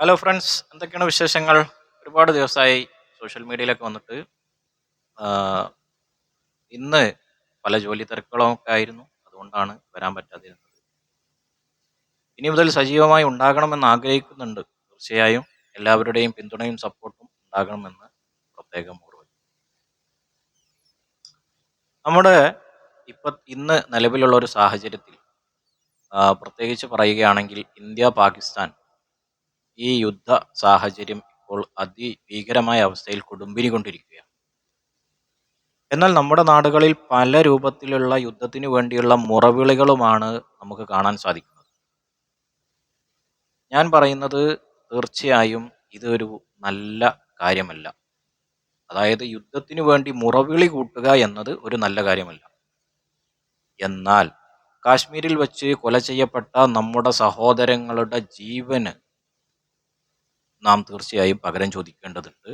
Hello friends എന്തൊക്കെയാണ് വിശേഷങ്ങൾ? ഒരുപാട് ദിവസമായി സോഷ്യൽ മീഡിയയിലൊക്കെ വന്നിട്ട് ഇന്ന് പല ജോലി തിരക്കുകളും ഒക്കെ ആയിരുന്നു. അതുകൊണ്ടാണ് വരാൻ പറ്റാതിരുന്നത്. ഇനി മുതൽ സജീവമായി ഉണ്ടാകണമെന്ന് ആഗ്രഹിക്കുന്നുണ്ട്. തീർച്ചയായും എല്ലാവരുടെയും പിന്തുണയും സപ്പോർട്ടും ഉണ്ടാകണമെന്ന് പ്രത്യേകം ഓർമ്മ നമ്മുടെ ഇപ്പൊ ഇന്ന് നിലവിലുള്ള ഒരു സാഹചര്യത്തിൽ പ്രത്യേകിച്ച് പറയുകയാണെങ്കിൽ ഇന്ത്യ പാകിസ്ഥാൻ ഈ യുദ്ധ സാഹചര്യം ഇപ്പോൾ അതിഭീകരമായ അവസ്ഥയിൽ കൊടുമ്പിരി കൊണ്ടിരിക്കുകയാണ്. എന്നാൽ നമ്മുടെ നാടുകളിൽ പല രൂപത്തിലുള്ള യുദ്ധത്തിന് വേണ്ടിയുള്ള മുറവിളികളുമാണ് നമുക്ക് കാണാൻ സാധിക്കുന്നത്. ഞാൻ പറയുന്നത് തീർച്ചയായും ഇതൊരു നല്ല കാര്യമല്ല. അതായത് യുദ്ധത്തിനു വേണ്ടി മുറവിളി കൂട്ടുക എന്നത് ഒരു നല്ല കാര്യമല്ല. എന്നാൽ കാശ്മീരിൽ വെച്ച് കൊല ചെയ്യപ്പെട്ട നമ്മുടെ സഹോദരങ്ങളുടെ ജീവന് നാം തീർച്ചയായും പകരം ചോദിക്കേണ്ടതുണ്ട്.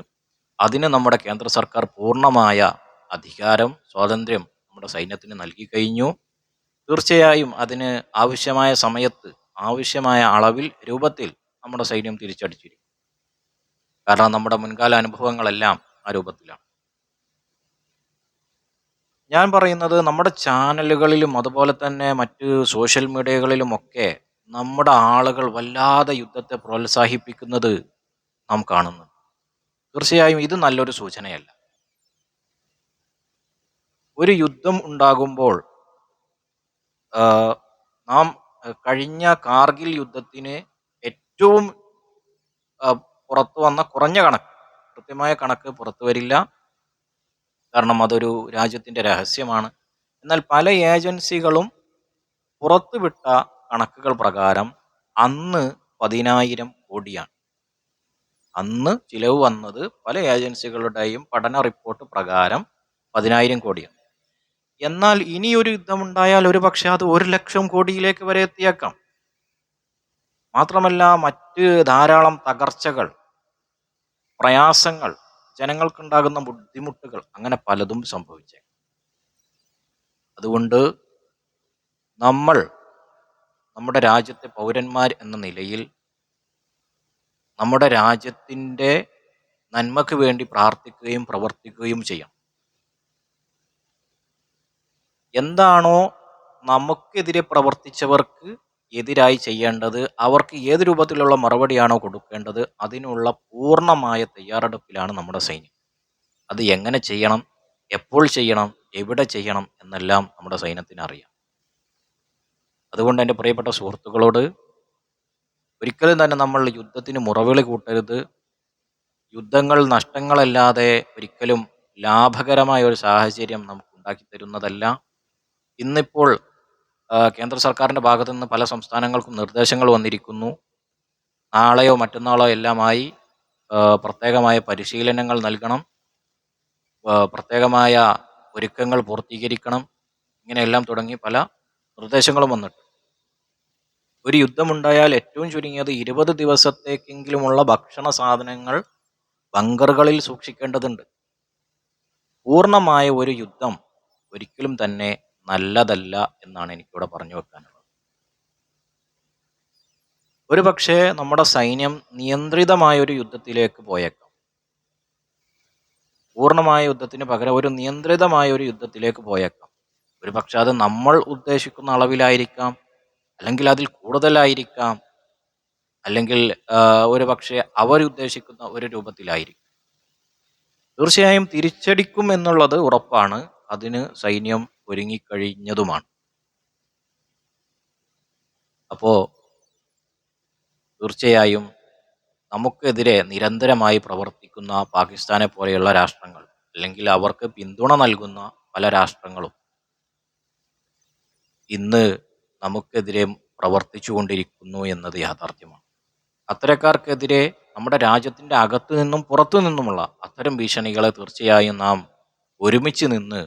അതിന് നമ്മുടെ കേന്ദ്ര സർക്കാർ പൂർണമായ അധികാരം സ്വാതന്ത്ര്യം നമ്മുടെ സൈന്യത്തിന് നൽകി കഴിഞ്ഞു. തീർച്ചയായും അതിന് ആവശ്യമായ സമയത്ത് ആവശ്യമായ അളവിൽ രൂപത്തിൽ നമ്മുടെ സൈന്യം തിരിച്ചടിച്ചിരിക്കും. കാരണം നമ്മുടെ മുൻകാല അനുഭവങ്ങളെല്ലാം ആ രൂപത്തിലാണ്. ഞാൻ പറയുന്നത് നമ്മുടെ ചാനലുകളിലും അതുപോലെ തന്നെ മറ്റ് സോഷ്യൽ മീഡിയകളിലുമൊക്കെ നമ്മുടെ ആളുകൾ വല്ലാതെ യുദ്ധത്തെ പ്രോത്സാഹിപ്പിക്കുന്നത് നാം കാണുന്നു തീർച്ചയായും ഇത് നല്ലൊരു സൂചനയല്ല. ഒരു യുദ്ധം ഉണ്ടാകുമ്പോൾ നാം കഴിഞ്ഞ കാർഗിൽ യുദ്ധത്തിന് ഏറ്റവും പുറത്തു വന്ന കുറഞ്ഞ കണക്ക് കൃത്യമായ കണക്ക് പുറത്തു വരില്ല. കാരണം അതൊരു രാജ്യത്തിന്റെ രഹസ്യമാണ്. എന്നാൽ പല ഏജൻസികളും പുറത്തുവിട്ട കണക്കുകൾ പ്രകാരം അന്ന് പതിനായിരം കോടിയാണ്. അന്ന് ചിലവ് വന്നത് പല ഏജൻസികളുടെയും പഠന റിപ്പോർട്ട് പ്രകാരം പതിനായിരം കോടിയാണ്. എന്നാൽ ഇനിയൊരു യുദ്ധമുണ്ടായാൽ ഒരു പക്ഷേ അത് ഒരു ലക്ഷം കോടിയിലേക്ക് വരെ എത്തിയേക്കാം. മാത്രമല്ല മറ്റ് ധാരാളം തകർച്ചകൾ പ്രയാസങ്ങൾ ജനങ്ങൾക്കുണ്ടാകുന്ന ബുദ്ധിമുട്ടുകൾ അങ്ങനെ പലതും സംഭവിച്ചേക്കാം. അതുകൊണ്ട് നമ്മൾ നമ്മുടെ രാജ്യത്തെ പൗരന്മാർ എന്ന നിലയിൽ നമ്മുടെ രാജ്യത്തിന്റെ നന്മയ്ക്ക് വേണ്ടി പ്രാർത്ഥിക്കുകയും പ്രവർത്തിക്കുകയും ചെയ്യണം. എന്താണോ നമുക്കെതിരെ പ്രവർത്തിച്ചവർക്ക് എതിരായി ചെയ്യേണ്ടത് അവർക്ക് ഏത് രൂപത്തിലുള്ള മറുപടിയാണോ കൊടുക്കേണ്ടത് അതിനുള്ള പൂർണമായ തയ്യാറെടുപ്പിലാണ് നമ്മുടെ സൈന്യം. അത് എങ്ങനെ ചെയ്യണം എപ്പോൾ ചെയ്യണം എവിടെ ചെയ്യണം എന്നെല്ലാം നമ്മുടെ സൈന്യത്തിന് അറിയാം. അതുകൊണ്ട് എന്റെ പ്രിയപ്പെട്ട സുഹൃത്തുക്കളോട് ഒരിക്കലും തന്നെ നമ്മൾ യുദ്ധത്തിന് മുറവിളി കൂട്ടരുത്. യുദ്ധങ്ങൾ നഷ്ടങ്ങളല്ലാതെ ഒരിക്കലും ലാഭകരമായ ഒരു സാഹചര്യം നമുക്ക് ഉണ്ടാക്കി തരുന്നതല്ല. ഇന്നിപ്പോൾ കേന്ദ്ര സർക്കാരിന്റെ ഭാഗത്തു നിന്ന് പല സംസ്ഥാനങ്ങൾക്കും നിർദ്ദേശങ്ങൾ വന്നിരിക്കുന്നു. നാളെയോ മറ്റന്നാളോ എല്ലാമായി പ്രത്യേകമായ പരിശീലനങ്ങൾ നൽകണം. പ്രത്യേകമായ ഒരുക്കങ്ങൾ പൂർത്തീകരിക്കണം. ഇങ്ങനെയെല്ലാം തുടങ്ങി പല നിർദ്ദേശങ്ങളും വന്നിട്ടുണ്ട്. ഒരു യുദ്ധമുണ്ടായാൽ ഏറ്റവും ചുരുങ്ങിയത് ഇരുപത് ദിവസത്തേക്കെങ്കിലുമുള്ള ഭക്ഷണ സാധനങ്ങൾ ബങ്കറുകളിൽ സൂക്ഷിക്കേണ്ടതുണ്ട്. പൂർണമായ ഒരു യുദ്ധം ഒരിക്കലും തന്നെ നല്ലതല്ല എന്നാണ് എനിക്കിവിടെ പറഞ്ഞു വെക്കാനുള്ളത്. ഒരു പക്ഷേ നമ്മുടെ സൈന്യം നിയന്ത്രിതമായ ഒരു യുദ്ധത്തിലേക്ക് പോയേക്കാം. പൂർണമായ യുദ്ധത്തിന് പകരം ഒരു നിയന്ത്രിതമായ ഒരു യുദ്ധത്തിലേക്ക് പോയേക്കാം. ഒരു പക്ഷെ അത് നമ്മൾ ഉദ്ദേശിക്കുന്ന അളവിലായിരിക്കാം. അല്ലെങ്കിൽ അതിൽ കൂടുതലായിരിക്കാം. അല്ലെങ്കിൽ ഒരു പക്ഷേ അവരുദ്ദേശിക്കുന്ന ഒരു രൂപത്തിലായിരിക്കും. തീർച്ചയായും തിരിച്ചടിക്കും എന്നുള്ളത് ഉറപ്പാണ്. അതിന് സൈന്യം ഒരുങ്ങിക്കഴിഞ്ഞതുമാണ്. അപ്പോ തീർച്ചയായും നമുക്കെതിരെ നിരന്തരമായി പ്രവർത്തിക്കുന്ന പാകിസ്ഥാനെ പോലെയുള്ള രാഷ്ട്രങ്ങൾ അല്ലെങ്കിൽ അവർക്ക് പിന്തുണ നൽകുന്ന പല രാഷ്ട്രങ്ങളും ഇന്ന് നമുക്കെതിരെ പ്രവർത്തിച്ചു കൊണ്ടിരിക്കുന്നു എന്നത് യാഥാർത്ഥ്യമാണ്. അത്തരക്കാർക്കെതിരെ നമ്മുടെ രാജ്യത്തിന്റെ അകത്തു നിന്നും പുറത്തു നിന്നുമുള്ള അത്തരം ഭീഷണികളെ തീർച്ചയായും നാം ഒരുമിച്ച് നിന്ന്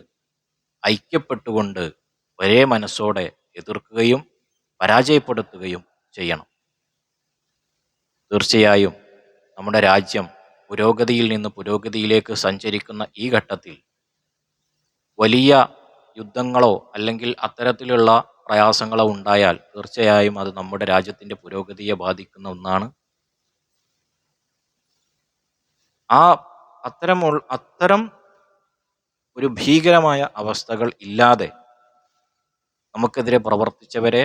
ഐക്യപ്പെട്ടുകൊണ്ട് ഒരേ മനസ്സോടെ എതിർക്കുകയും പരാജയപ്പെടുത്തുകയും ചെയ്യണം. തീർച്ചയായും നമ്മുടെ രാജ്യം പുരോഗതിയിൽ നിന്ന് പുരോഗതിയിലേക്ക് സഞ്ചരിക്കുന്ന ഈ ഘട്ടത്തിൽ വലിയ യുദ്ധങ്ങളോ അല്ലെങ്കിൽ അത്തരത്തിലുള്ള പ്രയാസങ്ങളോ ഉണ്ടായാൽ തീർച്ചയായും അത് നമ്മുടെ രാജ്യത്തിന്റെ പുരോഗതിയെ ബാധിക്കുന്ന ഒന്നാണ്. ആ അത്തരം അത്തരം ഒരു ഭീകരമായ അവസ്ഥകൾ ഇല്ലാതെ നമുക്കെതിരെ പ്രവർത്തിച്ചവരെ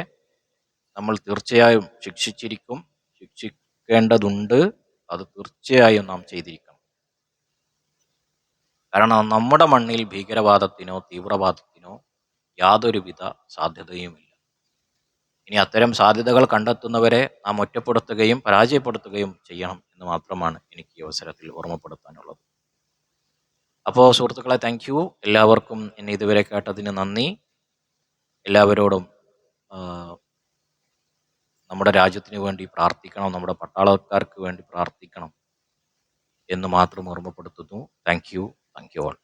നമ്മൾ തീർച്ചയായും ശിക്ഷിച്ചിരിക്കും ശിക്ഷിക്കേണ്ടതുണ്ട്. അത് തീർച്ചയായും നാം ചെയ്തിരിക്കണം. കാരണം നമ്മുടെ മണ്ണിൽ ഭീകരവാദത്തിനോ തീവ്രവാദത്തിനോ യാതൊരുവിധ സാധ്യതയുമില്ല. ഇനി അത്തരം സാധ്യതകൾ കണ്ടെത്തുന്നവരെ നാം ഒറ്റപ്പെടുത്തുകയും പരാജയപ്പെടുത്തുകയും ചെയ്യണം എന്ന് മാത്രമാണ് എനിക്ക് ഈ അവസരത്തിൽ ഓർമ്മപ്പെടുത്താനുള്ളത്. അപ്പോൾ സുഹൃത്തുക്കളെ താങ്ക് യു എല്ലാവർക്കും എന്നെ ഇതുവരെ കേട്ടതിന് നന്ദി. എല്ലാവരോടും നമ്മുടെ രാജ്യത്തിന് വേണ്ടി പ്രാർത്ഥിക്കണം നമ്മുടെ പട്ടാളക്കാർക്ക് വേണ്ടി പ്രാർത്ഥിക്കണം എന്ന് മാത്രം ഓർമ്മപ്പെടുത്തുന്നു. Thank you thank you all